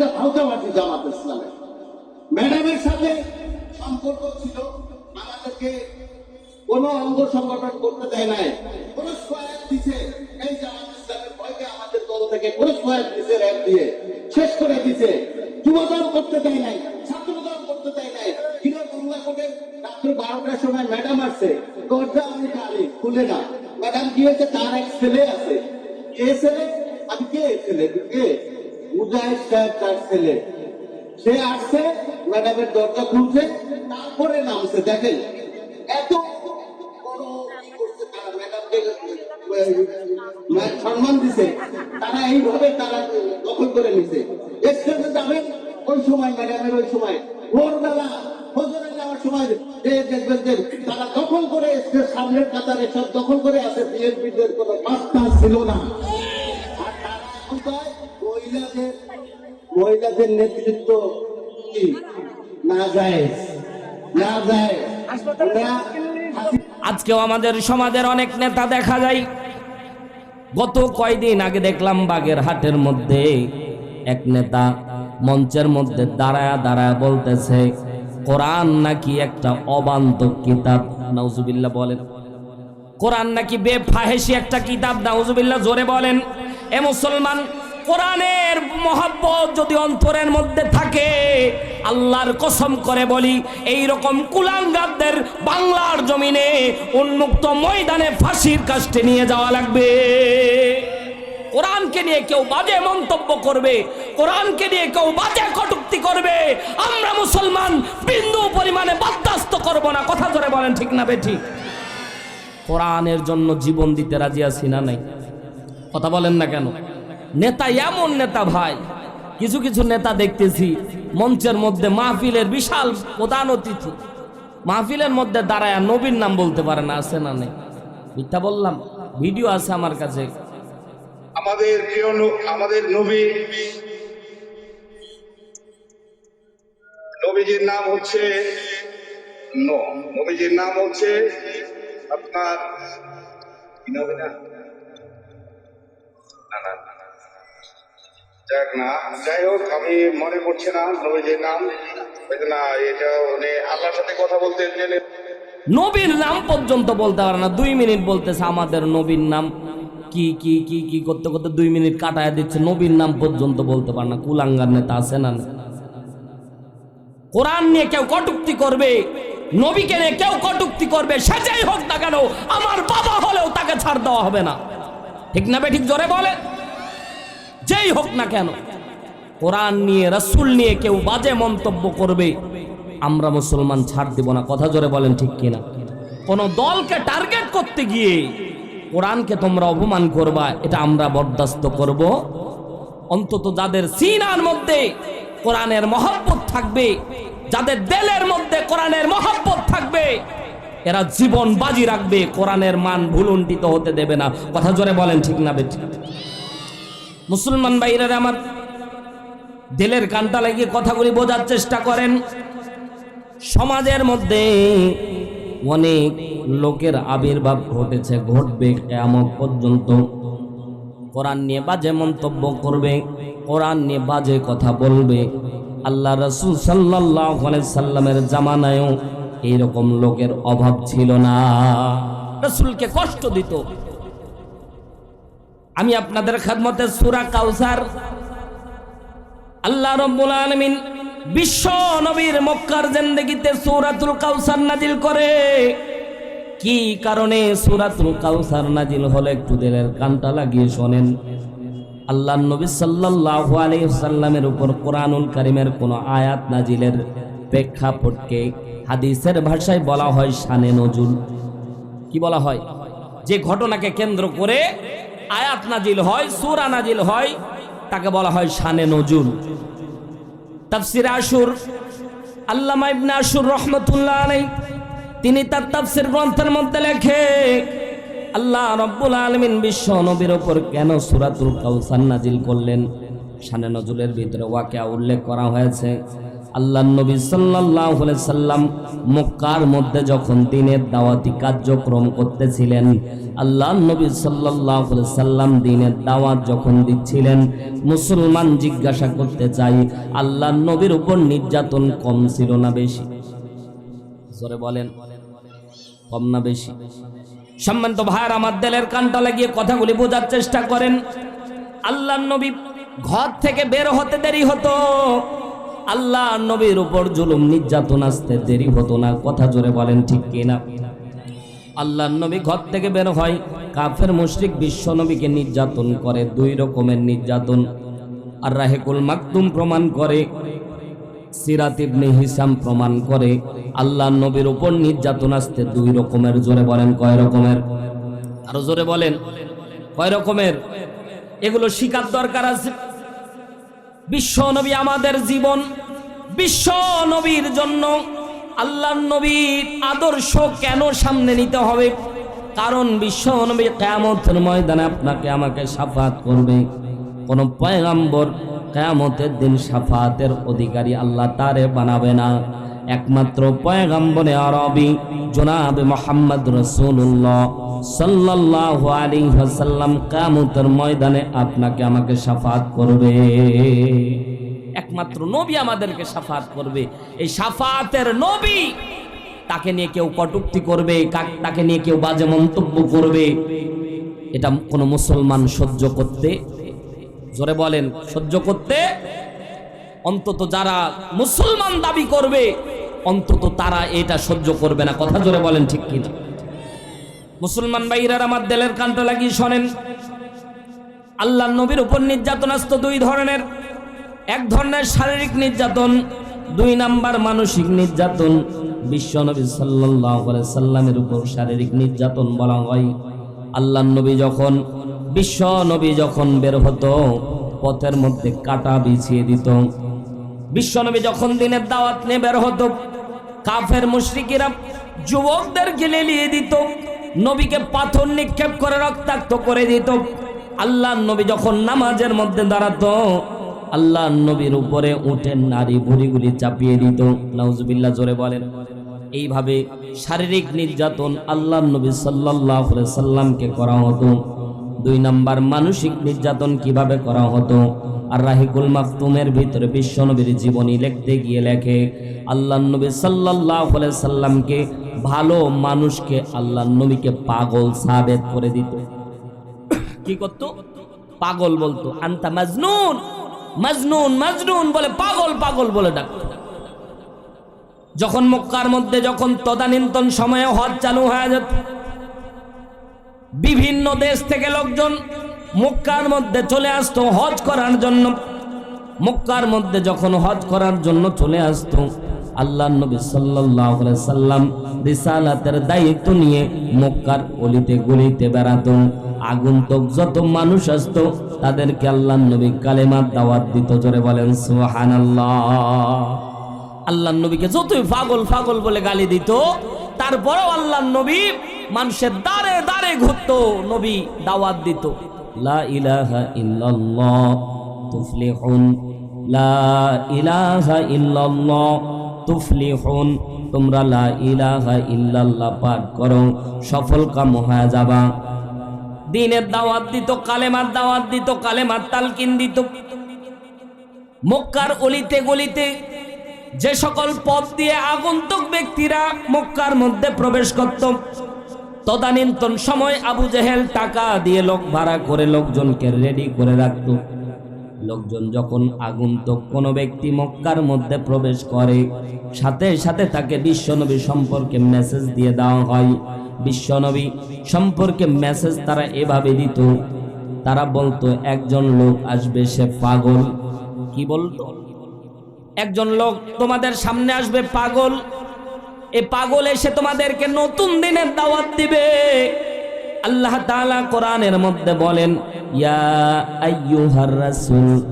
একটা ভাউতাবাজি জামাত ইসলামের ম্যাডামের সাথে সম্পর্ক ছিল আমাদেরকে কোন অঙ্গ সংগঠন করতে দেয় নাই। দিছে, এই জামাত আমি তার এক ছেলে আছে। ছেলে? আমি কে ছেলে? কে? ছেলে। সে আসছে, ম্যাডামের দরজা খুলছে, তারপরে নামছে, দেখেন। এত সম্মান দিছে, তারা এইভাবে তারা দখল করে নিছে। স্টেজে যাবেন ওই সময়, ম্যাডামের ওই সময়, ভোরবেলা ফজরে যাওয়ার সময়, যে দেখবেন যে তারা দখল করে স্টেজ সামনের কাতারে সব দখল করে আছে, বিএনপিদের কোনো পাত্তা ছিল না। মহিলাদের মহিলাদের নেতৃত্ব কি? না যায়। না যায়। আজকেও আমাদের সমাজের অনেক নেতা দেখা যায়। গত কয়দিন আগে দেখলাম বাগের হাটের মধ্যে এক নেতা মঞ্চের মধ্যে দাঁড়ায়া দাঁড়ায়া বলতেছে, কোরআন নাকি একটা অবান্ত কিতাব? নাউজুবিল্লাহ বলেন। কোরআন নাকি বেফাহেসি একটা কিতাব? নাউজুবিল্লাহ জোরে বলেন। এ মুসলমান কোরআনের মহাব্বত যদি অন্তরের মধ্যে থাকে, আল্লাহর কসম করে বলি এই রকম কুলাঙ্গারদের বাংলার জমিনে উন্মুক্ত ময়দানে ফাঁসির কাস্টে নিয়ে যাওয়া লাগবে। কোরআনকে নিয়ে কেউ বাজে মন্তব্য করবে, কোরআনকে নিয়ে কেউ বাজে কটুক্তি করবে, আমরা মুসলমান বিন্দু পরিমাণে বাধ্যাস্ত করব না। কথা ধরে বলেন, ঠিক না বেঠিক কোরআনের জন্য জীবন দিতে রাজি আছি না নাই? কথা বলেন না কেন? নেতা এমন নেতা ভাই কিছু কিছু নেতা দেখতেছি মঞ্চের মধ্যে মাহফিলের বিশাল প্রধান অতিথি। মাহফিলের মধ্যে দাঁড়ায় নবীর নাম বলতে পারে না আছে না নেই? মিথ্যা বললাম ভিডিও আছে আমার কাছে। আমাদের আমাদের নবী নবীজির নাম হচ্ছে নবীজির নাম হচ্ছে আপনার না, না। না। যাই হোক, আমি মনে পড়ছে না নবীজির নাম না, এটা উনি সাথে কথা বলতে গেলে নবীর নাম পর্যন্ত বলতে পারে না, দুই মিনিট বলতেছে আমাদের নবীর নাম। কি কি কি কি করতে করতে দুই মিনিট কাটায় দিচ্ছে, নবীর নাম পর্যন্ত বলতে পারে না, কুলাঙ্গার নেতা আছে না? কোরআন নিয়ে কেউ কটুক্তি করবে, নবীকে নিয়ে কেউ কটুক্তি করবে, সে যাই হোক না কেন, আমার বাবা হলেও তাকে ছাড় দেওয়া হবে না। ঠিক না বে, ঠিক জোরে বলে? যেই হোক না কেন, কোরআন নিয়ে, রসুল নিয়ে কেউ বাজে মন্তব্য করবে, আমরা মুসলমান ছাড় দিব না। কথা জোরে বলেন ঠিক কিনা? কোন দলকে টার্গেট করতে গিয়ে কোরআনকে তোমরা অপমান করবা, এটা আমরা বরদাস্ত করব। অন্তত যাদের সিনার মধ্যে কোরআনের মহব্বত থাকবে, যাদের দেলের মধ্যে কোরআনের মহব্বত থাকবে, এরা জীবন বাজি রাখবে, কোরআনের মান ভুলুন্টিত হতে দেবে না। কথা জোরে বলেন ঠিক না, বেঠিক। মুসলমান ভাইরা আমার দিলের কানটা লাগিয়ে কথাগুলি বোঝার চেষ্টা করেন। সমাজের মধ্যে অনেক লোকের আবির্ভাব ঘটেছে, ঘটবে কেমন পর্যন্ত। কোরআন নিয়ে বাজে মন্তব্য করবে, কোরআন নিয়ে বাজে কথা বলবে। আল্লাহ রসুল সাল্লাহ সাল্লামের জামানায়ও এইরকম লোকের অভাব ছিল না। রসুলকে কষ্ট দিত আমি আপনাদের খেদমতে সুরা কাউসার, আল্লাহ রব্বুল আলামিন বিশ্ব নবীর মক্কার জিন্দেগিতে সূরাতুল কাউসার নাজিল করে। কি কারণে সুরাতুল কাউসার নাজিল হলে একটু দিলের কানটা লাগিয়ে শোনেন। আল্লাহ নবী সাল্লাল্লাহু আলাইহি সাল্লামের উপর কোরআনুল কারীমের কোন আয়াত নাজিলের প্রেক্ষাপটকে হাদিসের ভাষায় বলা হয় শানে নজুল। কি বলা হয়? যে ঘটনাকে কেন্দ্র করে আয়াত নাজিল হয়, সূরা নাজিল হয়, তাকে বলা হয় শানে নজুল। তাফসির আশুর, আল্লামা ইবনে আশুর রহমতুল্লাহ আলাই তিনি তার তাফসির গ্রন্থের মধ্যে লেখে, আল্লাহ রব্বুল আলমিন বিশ্ব নবীর ওপর কেন সুরাতুল কাউসার নাজিল করলেন? শানে নজুলের ভিতরে ওয়াকিয়া উল্লেখ করা হয়েছে। আল্লাহ নবী আলাইহি সাল্লাম মক্কার মধ্যে যখন দিনের দাওয়াতি কার্যক্রম করতেছিলেন, আল্লাহ নবী আলাইহি সাল্লাম দিনের দাওয়াত যখন দিচ্ছিলেন, মুসলমান জিজ্ঞাসা করতে চাই, আল্লাহ নবীর উপর নির্যাতন কম ছিল না বেশি? জোরে বলেন। কম না বেশি? সম্মানিত ভাইয়ার, আমার দেলের কানটা লাগিয়ে কথাগুলি বোঝার চেষ্টা করেন। আল্লাহ নবী ঘর থেকে বের হতে দেরি হতো। আল্লাহ নবীর উপর জুলুম, নির্যাতন, আসতে দেরি হতো না। কথা জোরে বলেন, ঠিক কিনা আল্লাহ নবী ঘর থেকে বের হয়, কাফের মুশরিক বিশ্ব নবীকে নির্যাতন করে, দুই রকমের নির্যাতন। আর রাহেকুল মাকতুম প্রমাণ করে, সিরাত ইবনে হিসাম প্রমাণ করে, আল্লাহ নবীর উপর নির্যাতন আসতে দুই রকমের। জোরে বলেন, কয় রকমের? আরও জোরে বলেন, কয় রকমের? এগুলো শিকার দরকার আছে। বিশ্ব নবী আমাদের জীবন, বিশ্ব নবীর জন্য আল্লাহ নবীর আদর্শ কেন সামনে নিতে হবে? কারণ বিশ্ব নবী কেয়ামতের ময়দানে আপনাকে আমাকে সাফাত করবে। কোন পয়গাম্বর কেয়ামতের দিন সাফাতের অধিকারী আল্লাহ তারে বানাবে না। একমাত্র পয়গাম্বরে আরবি জনাবে মোহাম্মদ রসুল্লাহ সাল্লাল্লাহু আলাইহি ওয়াসাল্লাম কিয়ামতের ময়দানে আপনাকে আমাকে সাফাত করবে। একমাত্র নবী আমাদেরকে সাফাত করবে। এই সাফাতের নবী তাকে নিয়ে কেউ কটুক্তি করবে তাকে নিয়ে কেউ বাজে মন্তব্য করবে। এটা কোনো মুসলমান সহ্য করতে, জোরে বলেন, সহ্য করতে? অন্তত যারা মুসলমান দাবি করবে অন্তত তারা এটা সহ্য করবে না। কথা জোরে বলেন ঠিক কিনা? মুসলমান ভাইরার আমার দেলের কানটা লাগিয়ে শোনেন। আল্লাহ নবীর উপর নির্যাতন আসতো দুই ধরনের। এক ধরনের শারীরিক নির্যাতন, দুই নাম্বার মানসিক নির্যাতন। বিশ্ব নবী আলাইহি সাল্লামের উপর শারীরিক নির্যাতন বলা হয়। আল্লাহ নবী যখন, বিশ্ব নবী যখন বের হতো, পথের মধ্যে কাটা বিছিয়ে দিত। বিশ্বনবী যখন দিনের দাওয়াত নিয়ে বের হতো, কাফের মুশরিকেরা যুবকদের গিলে নিয়ে দিত, নবীকে পাথর নিক্ষেপ করে রক্তাক্ত করে দিত। আল্লাহ নবী যখন নামাজের মধ্যে দাঁড়াতো, আল্লাহ নবীর উপরে উঠে নারী ভুড়িগুলি চাপিয়ে দিত। নাউজুবিল্লাহ, জোরে বলেন। এইভাবে শারীরিক নির্যাতন আল্লাহ নবী সাল্লাহ সাল্লামকে করা হতো। দুই নাম্বার, মানসিক নির্যাতন কীভাবে করা হতো? আর রাহিকুল মাকতুমের ভিতরে বিশ্বনবীর জীবনী লিখতে গিয়ে লেখে আল্লাহ নবী সাল্লাহ সাল্লামকে ভালো মানুষকে আল্লাহ নবীকে পাগল সাবেত করে দিত। কি করতো? পাগল বলতো, আন্তা মাজনুন মাজনুন মাজনুন বলে পাগল পাগল বলে ডাকতো। যখন মক্কার মধ্যে যখন তদানীন্তন সময়ে হজ চালু হয়ে যেত, বিভিন্ন দেশ থেকে লোকজন মক্কার মধ্যে চলে আসতো, হজ করার জন্য। মক্কার মধ্যে যখন হজ করার জন্য চলে আসতো আল্লাহ নবী আলাইহি সাল্লাম রিসালাতের দায়িত্ব নিয়ে মক্কার অলিতে গলিতে বেড়াতো। আগন্তুক যত মানুষ আসতো, তাদেরকে আল্লাহ নবী কালেমার দাওয়াত দিত, জোরে বলেন, সুবহানাল্লাহ। আল্লাহ নবীকে যতই পাগল পাগল বলে গালি দিত, তারপরেও আল্লাহ নবী মানুষের দাঁড়ে দাঁড়ে ঘুরতো, নবী দাওয়াত দিত। লা ইলাহা ইল্লাল্লাহ তুফলিহুন। তোমরা পাঠ করো, সফল কাম হয়ে যাবা। দিনের দাওয়াত দিত, কালেমার দাওয়াত দিত, কালেমার তালকিন দিত। মক্কার অলিতে গলিতে যে সকল পথ দিয়ে আগন্তুক ব্যক্তিরা মক্কার মধ্যে প্রবেশ করত। তদানীন্তন সময় আবু জেহেল টাকা দিয়ে লোক ভাড়া করে লোকজনকে রেডি করে রাখত। লোকজন যখন আগন্তুক কোনো ব্যক্তি মক্কার মধ্যে প্রবেশ করে, সাথে সাথে তাকে বিশ্বনবী সম্পর্কে মেসেজ দিয়ে দেওয়া হয়। বিশ্বনবী সম্পর্কে মেসেজ তারা এভাবে দিত, তারা বলতো, একজন লোক আসবে, সে পাগল। কি বলতো? একজন লোক তোমাদের সামনে আসবে, পাগল। এ পাগল এসে তোমাদেরকে নতুন দিনের দাওয়াত দিবে। আল্লাহ তাআলা কোরআনের মধ্যে বলেন, ইয়া আইয়ুহার রাসূল,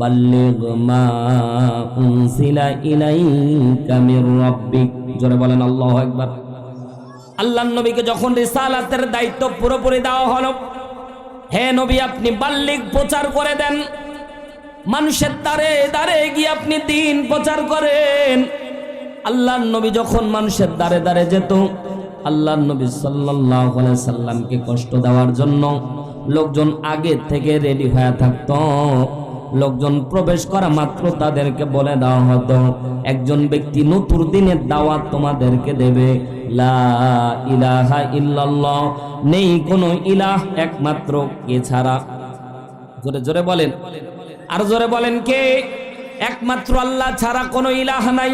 বাল্লিগ মা উনসিলা ইলাইকা মির রাব্বিক। জোরে বলেন আল্লাহু আকবার। আল্লাহর নবীকে যখন রিসালাতের দায়িত্ব পুরোপুরি দেওয়া হলো, হে নবী, আপনি বাল্লিক প্রচার করে দেন। মানুষের দ্বারে দ্বারে গিয়ে আপনি দিন প্রচার করেন। আল্লাহর নবী যখন মানুষের দ্বারে দ্বারে যেত, আল্লাহর নবী সাল্লাল্লাহু আলাইহি সাল্লামকে কষ্ট দেওয়ার জন্য লোকজন আগে থেকে রেডি হয়ে থাকত। লোকজন প্রবেশ করা মাত্র তাদেরকে বলে দেওয়া হতো, একজন ব্যক্তি নতুন দিনের দাওয়াত তোমাদেরকে দেবে। লা ইলাহা ইল্লাল্লাহ, নেই কোনো ইলাহ একমাত্র কে ছাড়া। জোরে জোরে বলেন। আর জোরে বলেন কে? একমাত্র আল্লাহ ছাড়া কোনো ইলাহ নাই।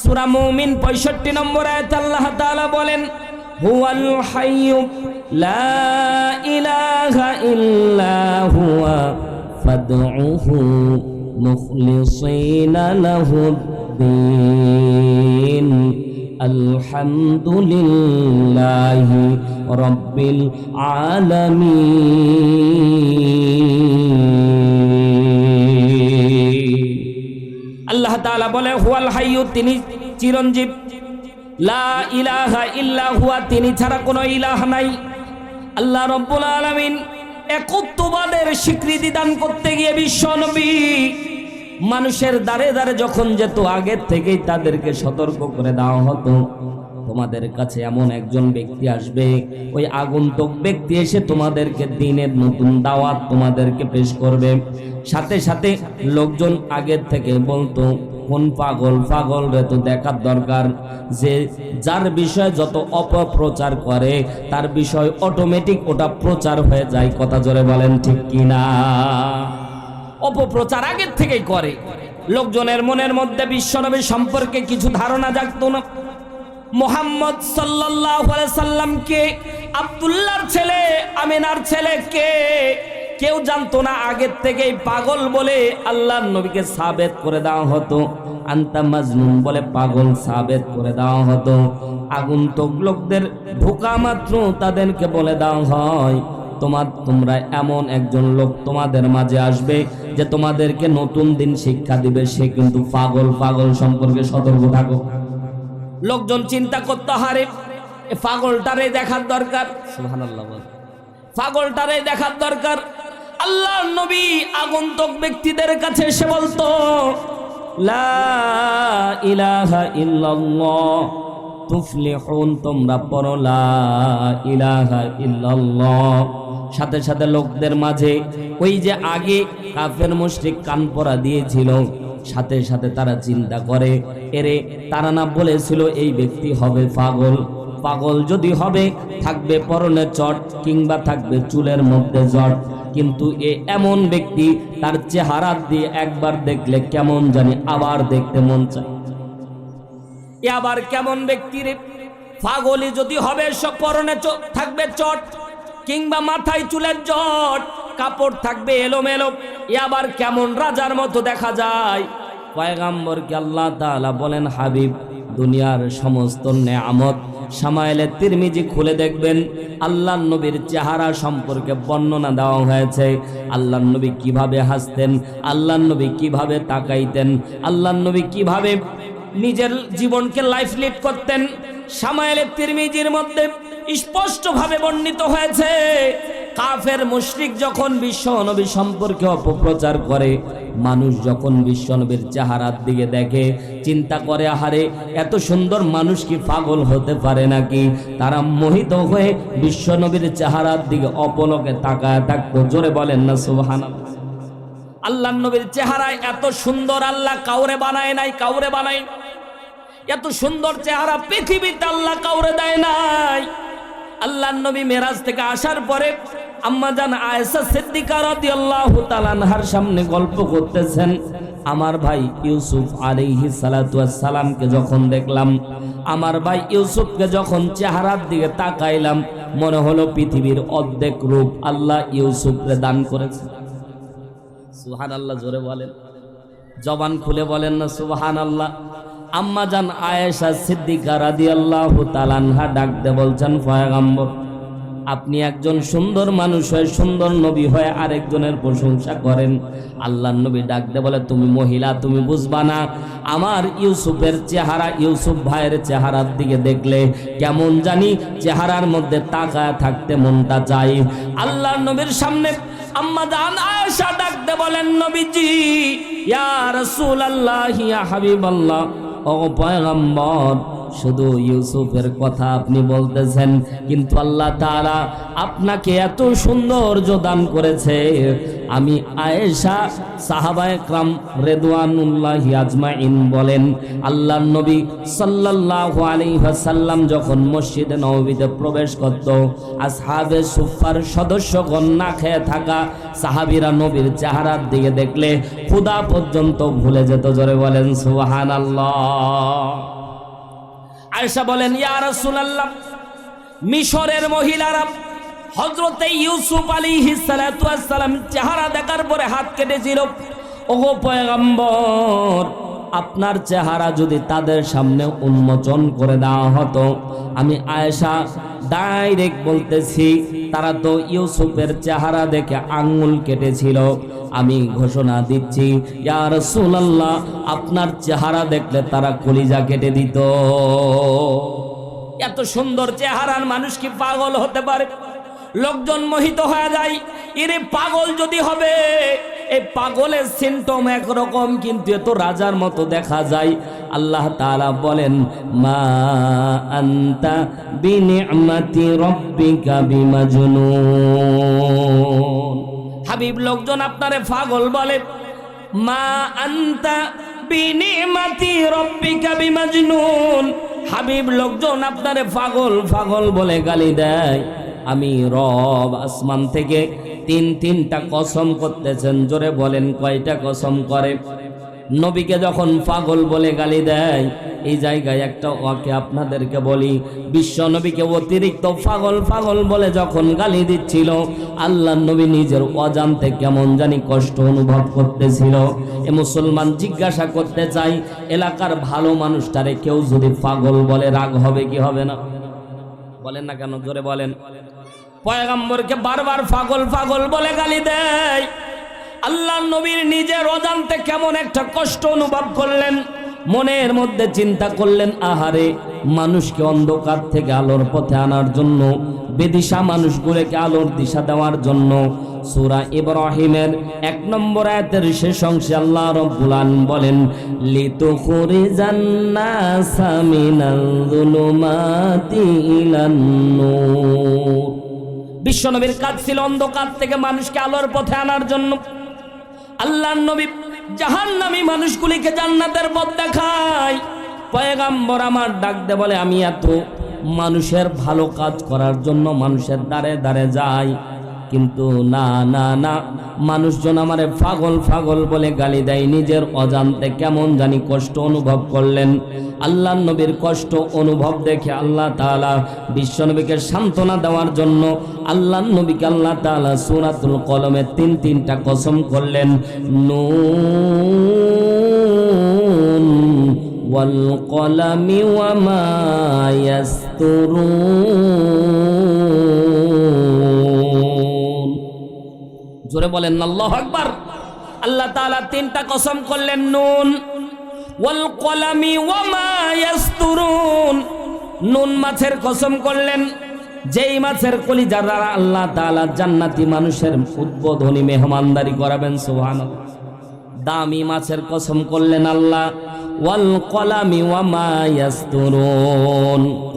সূরা মুমিন 65 নম্বর আয়াত আল্লাহ তাআলা বলেন, হুয়াল হাইয়্যু লা ইলাহা ইল্লা হুয়া ফাদউহু মুখলিসিনা লাহুদ্দিন আলহামদুলিল্লাহি রব্বিল আলামিন। আল্লাহ তালা বলে, হুয়াল হাইয়ু তিনি চিরঞ্জীব। লা ইলাহা ইল্লা হুয়া, তিনি ছাড়া কোনো ইলাহ নাই। আল্লাহ রব্বুল আলামিন একত্ববাদের স্বীকৃতি দান করতে গিয়ে বিশ্বনবী মানুষের দ্বারে দ্বারে যখন যেত, আগের থেকেই তাদেরকে সতর্ক করে দেওয়া হতো। তোমাদের কাছে এমন একজন ব্যক্তি আসবে, ওই আগন্তুক ব্যক্তি এসে তোমাদেরকে দিনের নতুন দাওয়াত তোমাদেরকে পেশ করবে। সাথে সাথে লোকজন আগের থেকে বলতো, কোন পাগল পাগল রে, তো দেখার দরকার যে যার বিষয়ে যত অপপ্রচার করে, তার বিষয় অটোমেটিক ওটা প্রচার হয়ে যায়। কথা জোরে বলেন, ঠিক কিনা অপপ্রচার আগের থেকেই করে। লোকজনের মনের মধ্যে বিশ্বনবী সম্পর্কে কিছু ধারণা জাগতো না। মোহাম্মদ আলাইহি সাল্লামকে আব্দুল্লাহর ছেলে, আমিনার ছেলে কে? কেউ জানতো না আগের থেকেই পাগল বলে আল্লাহর নবীকে সাবেত করে দেওয়া হতো। বলে পাগল সাবেত করে দেওয়া হতো। আগন্তুক লোকদের ঢোকা মাত্র তাদেরকে বলে দেওয়া হয়, তোমার, তোমরা এমন একজন লোক তোমাদের মাঝে আসবে যে তোমাদেরকে নতুন দিন শিক্ষা দিবে। সে কিন্তু পাগল পাগল সম্পর্কে সতর্ক থাকো লোকজন চিন্তা করতে হারে পাগলটারে দেখার দরকার। পাগলটারে দেখার দরকার। আল্লাহ নবী আগন্তুক ব্যক্তিদের কাছে এসে বলতো লা ইলাহা ইল্লাল্লাহ তুফলিহুন তোমরা পড়ো লা ইলাহা ইল্লাল্লাহ। সাথে সাথে লোকদের মাঝে ওই যে আগে কাফের মুশরিক কান পরা দিয়েছিল সাথে সাথে তারা চিন্তা করে এরে তারা না বলেছিল, এই ব্যক্তি হবে পাগল। পাগল যদি হবে, থাকবে পরনে চট কিংবা থাকবে চুলের মধ্যে জট। কিন্তু এ এমন ব্যক্তি, তার চেহারা দিয়ে একবার দেখলে কেমন জানি আবার দেখতে মন চায়। এ আবার কেমন ব্যক্তি রে? পাগলি যদি হবে সব পরনে থাকবে চট কিংবা মাথায় চুলের জট। কাপড় থাকবে এলোমেলো। এ আবার কেমন রাজার মতো দেখা যায়। পয়গাম্বরকে আল্লাহ তাআলা বলেন, হাবিব, দুনিয়ার সমস্ত নেয়ামত সামাইলে তিরমিজি খুলে দেখবেন। আল্লাহ নবীর চেহারা সম্পর্কে বর্ণনা দেওয়া হয়েছে। আল্লাহ নবী কীভাবে হাসতেন? আল্লাহ নবী কীভাবে তাকাইতেন? আল্লাহ নবী কীভাবে নিজের জীবনকে লাইফ লিড করতেন? সামায়েলের তিরমিজির মধ্যে স্পষ্টভাবে বর্ণিত হয়েছে, কাফের, মুশরিক যখন বিশ্ব নবী সম্পর্কে অপপ্রচার করে মানুষ যখন বিশ্ব নবীর চেহারার দিকে দেখে চিন্তা করে, আহারে, এত সুন্দর মানুষ কি পাগল হতে পারে নাকি? তারা মোহিত হয়ে বিশ্ব নবীর চেহারার দিকে অপলকে তাকায় থাকতো। জোরে বলেন না, সুবহানাল্লাহ। আল্লাহ নবীর চেহারায় এত সুন্দর আল্লাহ কাউরে বানায় নাই, কাউরে বানায় এত সুন্দর চেহারা পৃথিবীতে আল্লাহ কাউরে দেয় নাই। আল্লাহ নবী মেরাজ থেকে আসার পরে আম্মা জান আয়েশা সিদ্দিকা রাদিয়াল্লাহু তাআলা আনহার সামনে গল্প করতেছেন। আমার ভাই ইউসুফ আলাইহি সালাতু সালামকে যখন দেখলাম, আমার ভাই ইউসুফকে যখন চেহারার দিকে তাকাইলাম, মনে হলো পৃথিবীর অর্ধেক রূপ আল্লাহ ইউসুফকে দান করেছে সুহান আল্লাহ জোরে বলেন। জবান খুলে বলেন না সুবহান আল্লাহ আম্মা জান আয়েশা সিদ্দিকা রাদিয়াল্লাহু তাআলাহা ডাকতে বলছেন, পয়গম্বর আপনি একজন সুন্দর মানুষ হয়ে, সুন্দর নবী হয়ে, আরেকজনের প্রশংসা করেন। আল্লাহর নবী ডাকতে বলে, তুমি মহিলা, তুমি বুঝবা না। আমার ইউসুফের চেহারা, ইউসুফ ভাইয়ের চেহারার দিকে দেখলে কেমন জানি চেহারার মধ্যে তাকায় থাকতে মনটা চাই আল্লাহর নবীর সামনে আম্মা জান আয়েশা ডাকতে বলেন, নবীজি, ইয়া রাসূলুল্লাহ, ইয়া হাবিবাল্লাহ, ও পয়গম্বর শুধু ইউসুফের কথা আপনি বলতেছেন, কিন্তু আল্লাহ তাআলা আপনাকে এত সৌন্দর্য দান করেছে। আমি আয়েশা সাহাবায়ে ক্রাম রেদওয়ানুল্লাহি আজমাইন বলেন, আল্লাহর নবী সাল্লাল্লাহু আলাইহি ওয়াসাল্লাম যখন মসজিদে নববীতে প্রবেশ করত, আসহাবে সুফার সদস্যগণ না খেয়ে থাকা সাহাবীরা নবীর চেহারার দিকে দেখলে ক্ষুধা পর্যন্ত ভুলে যেত। জোরে বলেন, সুবহানাল্লাহ। আয়েশা বলেন, ইয়া রাসূলুল্লাহ, মিশরের মহিলারা হজরতে ইউসুফ আলী সালাম চেহারা দেখার পরে হাত কেটেছিল। ওগো পয়গম্বর, আপনার চেহারা যদি তাদের সামনে উন্মোচন করে দেওয়া হতো, আমি আয়েশা ডাইরেক্ট বলতেছি, তারা তো ইউসুফের চেহারা দেখে আঙ্গুল কেটেছিল। আমি ঘোষণা দিচ্ছি, ইয়া রাসূলুল্লাহ, আপনার চেহারা দেখলে তারা কলিজা কেটে দিত। এত সুন্দর চেহারার মানুষ কি পাগল হতে পারে? লোকজন মোহিত হয়ে যায় এরে পাগল যদি হবে এই পাগলের সিমটম একরকম, কিন্তু এত রাজার মতো দেখা যায়। আল্লাহ তাআলা বলেন, মা আন্তা বিনিআমাতি রাব্বিকা বিমাজনুন। হাবিব লোকজন আপনারে পাগল বলে, মা আন্তা বিনিমাতি রব্বিকা বিমাজনুন। হাবিব লোকজন আপনারে পাগল পাগল বলে গালি দেয়। আমি রব আসমান থেকে তিন তিনটা কসম করতেছেন, জোরে বলেন কয়টা কসম করে? নবীকে যখন পাগল বলে গালি দেয়, এই জায়গায় একটা ওয়াকে আপনাদেরকে বলি, বিশ্ব নবীকে অতিরিক্ত পাগল পাগল বলে যখন গালি দিচ্ছিল, আল্লাহ নবী নিজের অজান্তে কেমন জানি কষ্ট অনুভব করতেছিল। এ মুসলমান জিজ্ঞাসা করতে চাই, এলাকার ভালো মানুষটারে কেউ যদি পাগল বলে রাগ হবে কি হবে না? বলেন না কেন? জোরে বলেন। পয়গাম্বরকে বারবার পাগল পাগল বলে গালি দেয়। আল্লাহ নবীর নিজের অজান্তে কেমন একটা কষ্ট অনুভব করলেন, মনের মধ্যে চিন্তা করলেন, আহারে, মানুষকে অন্ধকার থেকে আলোর পথে আনার জন্য, বেদিশা মানুষগুলোকে আলোর দিশা দেওয়ার জন্য, সূরা ইব্রাহিমের এক নম্বর আয়াতের শেষ অংশে আল্লাহ রব্বুল আলামিন বলেন লিতুখরিজান নাসা মিনাল যুলুমাতি ইলান নূর। বিশ্বনবীর কাজ ছিল অন্ধকার থেকে মানুষকে আলোর পথে আনার জন্য। আল্লাহ নবী জাহান নামি মানুষগুলিকে জান্নাতের পথ দেখায়। পয়গাম্বর আমার ডাক দে বলে, আমি এত মানুষের ভালো কাজ করার জন্য মানুষের দ্বারে দ্বারে যাই। কিন্তু না না না। মানুষজন আমারে পাগল পাগল বলে গালি দেয়। নিজের অজান্তে কেমন জানি কষ্ট অনুভব করলেন। আল্লাহ নবীর কষ্ট অনুভব দেখে আল্লাহ তাআলা বিশ্বনবীকে সান্ত্বনা দেওয়ার জন্য আল্লাহ নবীকে আল্লাহ তাআলা সূরাতুল কলমে তিন, তিনটা কসম করলেন। ওয়াল কলামি ওয়ামা ইয়াসতুরুন। জোরে বলেন, আল্লাহ আকবার। আল্লাহ তাআলা তিনটা কসম করলেন, নুন। ওয়াল নুন মাছের কসম করলেন, যেই মাছের কলিজা দ্বারা আল্লাহ তাআলা জান্নাতি মানুষের উদ্বোধনী মেহমানদারি করাবেন, সুবহানাল্লাহ। দামি মাছের কসম করলেন আল্লাহ, ওয়াল কলামি ওয়ামা ইয়াসতুরুন।